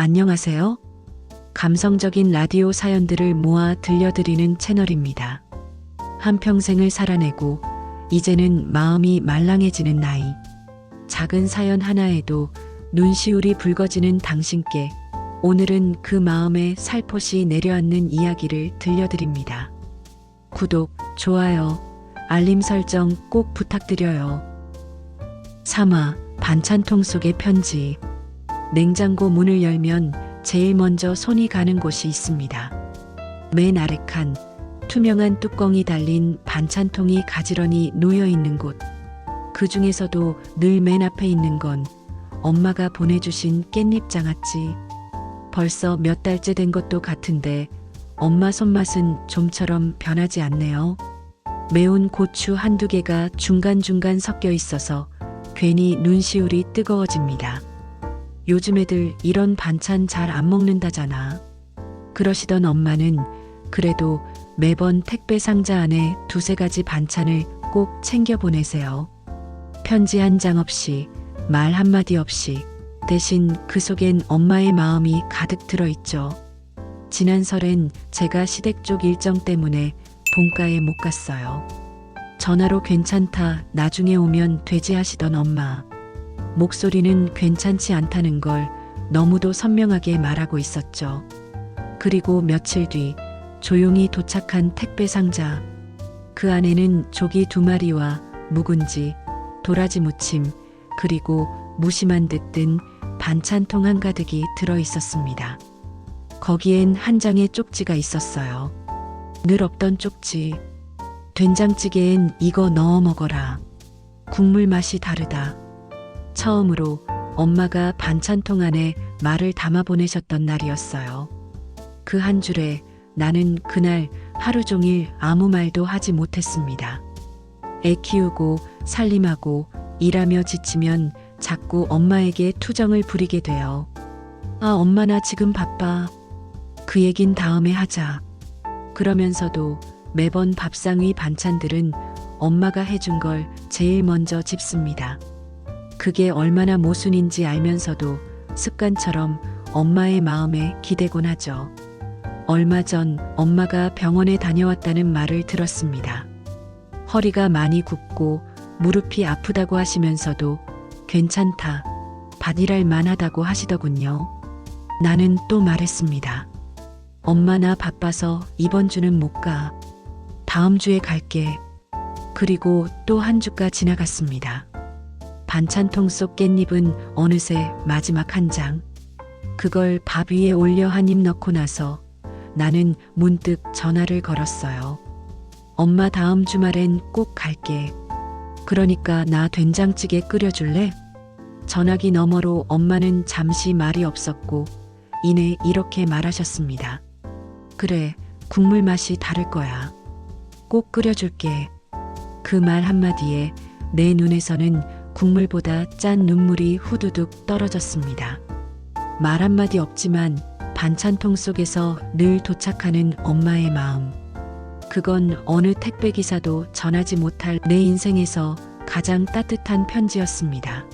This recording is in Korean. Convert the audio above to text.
안녕하세요. 감성적인 라디오 사연들을 모아 들려드리는 채널입니다. 한평생을 살아내고 이제는 마음이 말랑해지는 나이. 작은 사연 하나에도 눈시울이 붉어지는 당신께 오늘은 그 마음에 살포시 내려앉는 이야기를 들려드립니다. 구독, 좋아요, 알림 설정 꼭 부탁드려요. 3화 반찬통 속의 편지. 냉장고 문을 열면 제일 먼저 손이 가는 곳이 있습니다. 맨 아래 칸, 투명한 뚜껑이 달린 반찬통이 가지런히 놓여 있는 곳. 그 중에서도 늘 맨 앞에 있는 건 엄마가 보내주신 깻잎 장아찌. 벌써 몇 달째 된 것도 같은데 엄마 손맛은 좀처럼 변하지 않네요. 매운 고추 한두 개가 중간중간 섞여 있어서 괜히 눈시울이 뜨거워집니다. 요즘 애들 이런 반찬 잘 안 먹는다잖아. 그러시던 엄마는 그래도 매번 택배 상자 안에 두세 가지 반찬을 꼭 챙겨 보내세요. 편지 한 장 없이, 말 한마디 없이, 대신 그 속엔 엄마의 마음이 가득 들어있죠. 지난 설엔 제가 시댁 쪽 일정 때문에 본가에 못 갔어요. 전화로 괜찮다, 나중에 오면 되지 하시던 엄마. 목소리는 괜찮지 않다는 걸 너무도 선명하게 말하고 있었죠. 그리고 며칠 뒤 조용히 도착한 택배 상자. 그 안에는 조기 두 마리와 묵은지, 도라지 무침, 그리고 무심한 듯든 반찬통 한 가득이 들어 있었습니다. 거기엔 한 장의 쪽지가 있었어요. 늘 없던 쪽지. 된장찌개엔 이거 넣어 먹어라. 국물 맛이 다르다. 처음으로 엄마가 반찬통 안에 말을 담아 보내셨던 날이었어요. 그 한 줄에 나는 그날 하루 종일 아무 말도 하지 못했습니다. 애 키우고 살림하고 일하며 지치면 자꾸 엄마에게 투정을 부리게 돼요. 아, 엄마 나 지금 바빠. 그 얘긴 다음에 하자. 그러면서도 매번 밥상 위 반찬들은 엄마가 해준 걸 제일 먼저 집습니다. 그게 얼마나 모순인지 알면서도 습관처럼 엄마의 마음에 기대곤 하죠. 얼마 전 엄마가 병원에 다녀왔다는 말을 들었습니다. 허리가 많이 굽고 무릎이 아프다고 하시면서도 괜찮다, 받일할 만하다고 하시더군요. 나는 또 말했습니다. 엄마 나 바빠서 이번 주는 못 가. 다음 주에 갈게. 그리고 또 한 주가 지나갔습니다. 반찬통 속 깻잎은 어느새 마지막 한 장. 그걸 밥 위에 올려 한 입 넣고 나서 나는 문득 전화를 걸었어요. 엄마 다음 주말엔 꼭 갈게. 그러니까 나 된장찌개 끓여줄래? 전화기 너머로 엄마는 잠시 말이 없었고 이내 이렇게 말하셨습니다. 그래, 국물 맛이 다를 거야. 꼭 끓여줄게. 그 말 한마디에 내 눈에서는 국물보다 짠 눈물이 후두둑 떨어졌습니다. 말 한마디 없지만 반찬통 속에서 늘 도착하는 엄마의 마음. 그건 어느 택배 기사도 전하지 못할 내 인생에서 가장 따뜻한 편지였습니다.